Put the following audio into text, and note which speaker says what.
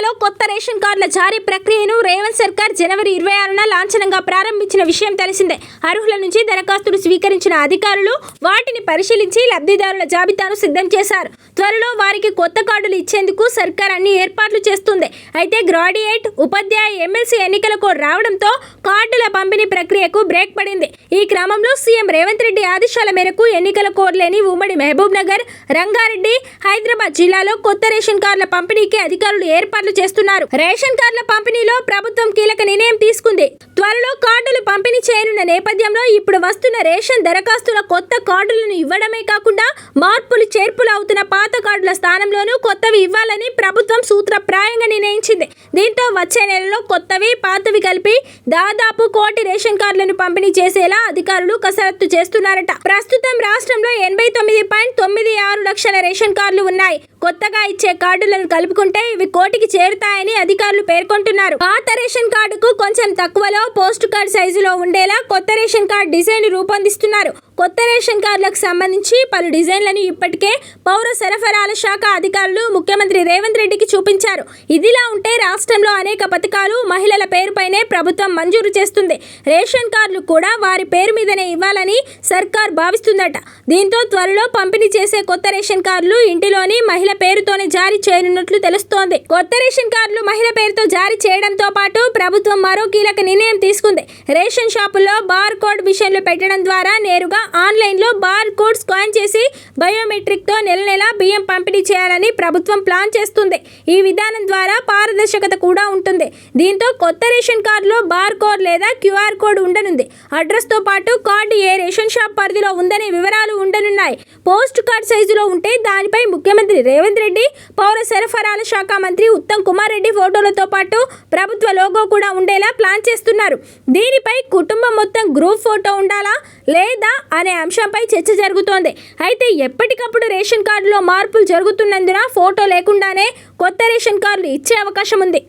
Speaker 1: జిల్లాలో కొత్త రేషన్ కార్డుల జారీ ప్రక్రియను రేవంత్ సర్కార్ జనవరి ఇరవై ఆరున లాంఛనంగా ప్రారంభించిన విషయం తెలిసిందే. అర్హుల నుంచి దరఖాస్తులు స్వీకరించిన అధికారులు వాటిని పరిశీలించి లబ్ధిదారుల జాబితాను సిద్ధం చేశారు. త్వరలో వారికి కొత్త కార్డులు ఇచ్చేందుకు సర్కార్ అన్ని ఏర్పాట్లు చేస్తుంది. అయితే గ్రాడ్యుయేట్ ఉపాధ్యాయ ఎమ్మెల్సీ ఎన్నికల కోడ్ రావడంతో కార్డుల పంపిణీ ప్రక్రియకు బ్రేక్ పడింది. ఈ క్రమంలో సీఎం రేవంత్ రెడ్డి ఆదేశాల మేరకు ఎన్నికల కోడ్ లేని ఉమ్మడి మహబూబ్ నగర్ రంగారెడ్డి హైదరాబాద్ జిల్లాలో కొత్త రేషన్ కార్డుల పంపిణీకి అధికారులు ఏర్పాట్లు చేస్తున్నారు. రేషన్ కార్డుల పంపిణీలో ప్రభుత్వం కీలక నిర్ణయం తీసుకుంది. త్వరలో కార్డులు పంపిణీ చేయనున్న నేపథ్యంలో ఇప్పుడు వస్తున్న రేషన్ దరఖాస్తుల కొత్త కార్డులను ఇవ్వడమే కాకుండా మార్పులు చేర్పులు అవుతున్న పాత కార్డుల స్థానంలోనూ కొత్తవి ఇవ్వాలని ప్రభుత్వం సూత్రప్రాయంగా నిర్ణయించింది. దీంతో వచ్చే నెలలో కొత్తవి పాతవి కలిపి దాదాపు కోటి రేషన్ కార్డులను పంపిణీ చేసేలా అధికారులు కసరత్తు చేస్తున్నారట. ప్రస్తుతం రాష్ట్రంలో ఎనభై తొమ్మిది పాయింట్ తొమ్మిది ఆరు లక్షల రేషన్ కార్డులు ఉన్నాయి. కొత్తగా ఇచ్చే కార్డులను కలుపుకుంటే ఇవి కోటికి చేరుతాయని అధికారులు పేర్కొంటున్నారు. పాత రేషన్ కార్డుకు కొంచెం తక్కువలో పోస్ట్ కార్డ్ సైజులో ఉండేలా కొత్త రేషన్ కార్డు డిజైన్ రూపొందిస్తున్నారు. కొత్త రేషన్ కార్డులకు సంబంధించి పలు డిజైన్లను ఇప్పటికే పౌర సరఫరాల శాఖ అధికారులు ముఖ్యమంత్రి రేవంత్ రెడ్డికి చూపించారు. ఇదిలా ఉంటే రాష్ట్రంలో అనేక పథకాలు మహిళల పేరుపైనే ప్రభుత్వం మంజూరు చేస్తుంది. రేషన్ కార్డులు కూడా వారి పేరు మీదనే ఇవ్వాలని సర్కార్ భావిస్తుందట. దీంతో త్వరలో పంపిణీ చేసే కొత్త రేషన్ కార్డులు ఇంటిలోని మహిళ మహిళ పేరుతోనే జారీ చేయనున్నట్లు తెలుస్తోంది. కొత్త రేషన్ కార్డులు మహిళ పేరుతో జారీ చేయడంతో పాటు ప్రభుత్వం మరో కీలక నిర్ణయం తీసుకుంది. రేషన్ షాపుల్లో బార్ కోడ్ మిషన్లు పెట్టడం ద్వారా నేరుగా ఆన్లైన్లో బార్ కోడ్ స్కాన్ చేసి బయోమెట్రిక్తో నెల నెలా బియ్యం పంపిణీ చేయాలని ప్రభుత్వం ప్లాన్ చేస్తుంది. ఈ విధానం ద్వారా పారదర్శకత కూడా ఉంటుంది. దీంతో కొత్త రేషన్ కార్డులో బార్ కోడ్ లేదా క్యూఆర్ కోడ్ ఉండనుంది. అడ్రస్తో పాటు కార్డు ఏ రేషన్ షాప్ పరిధిలో ఉందనే వివరాలు ఉండనున్నాయి. పోస్ట్ కార్డ్ సైజులో ఉంటే దానిపై ముఖ్యమంత్రి రేవంత్ రెడ్డి పౌర సరఫరాల శాఖ మంత్రి ఉత్తమ్ కుమార్ రెడ్డి ఫోటోలతో పాటు ప్రభుత్వ లోగో కూడా ఉండేలా ప్లాన్ చేస్తున్నారు. దీనిపై కుటుంబం మొత్తం గ్రూప్ ఫోటో ఉండాలా లేదా అనే అంశంపై చర్చ జరుగుతోంది. అయితే ఎప్పటికప్పుడు రేషన్ కార్డులో మార్పులు జరుగుతున్నందున ఫోటో లేకుండానే కొత్త రేషన్ కార్డులు ఇచ్చే అవకాశం ఉంది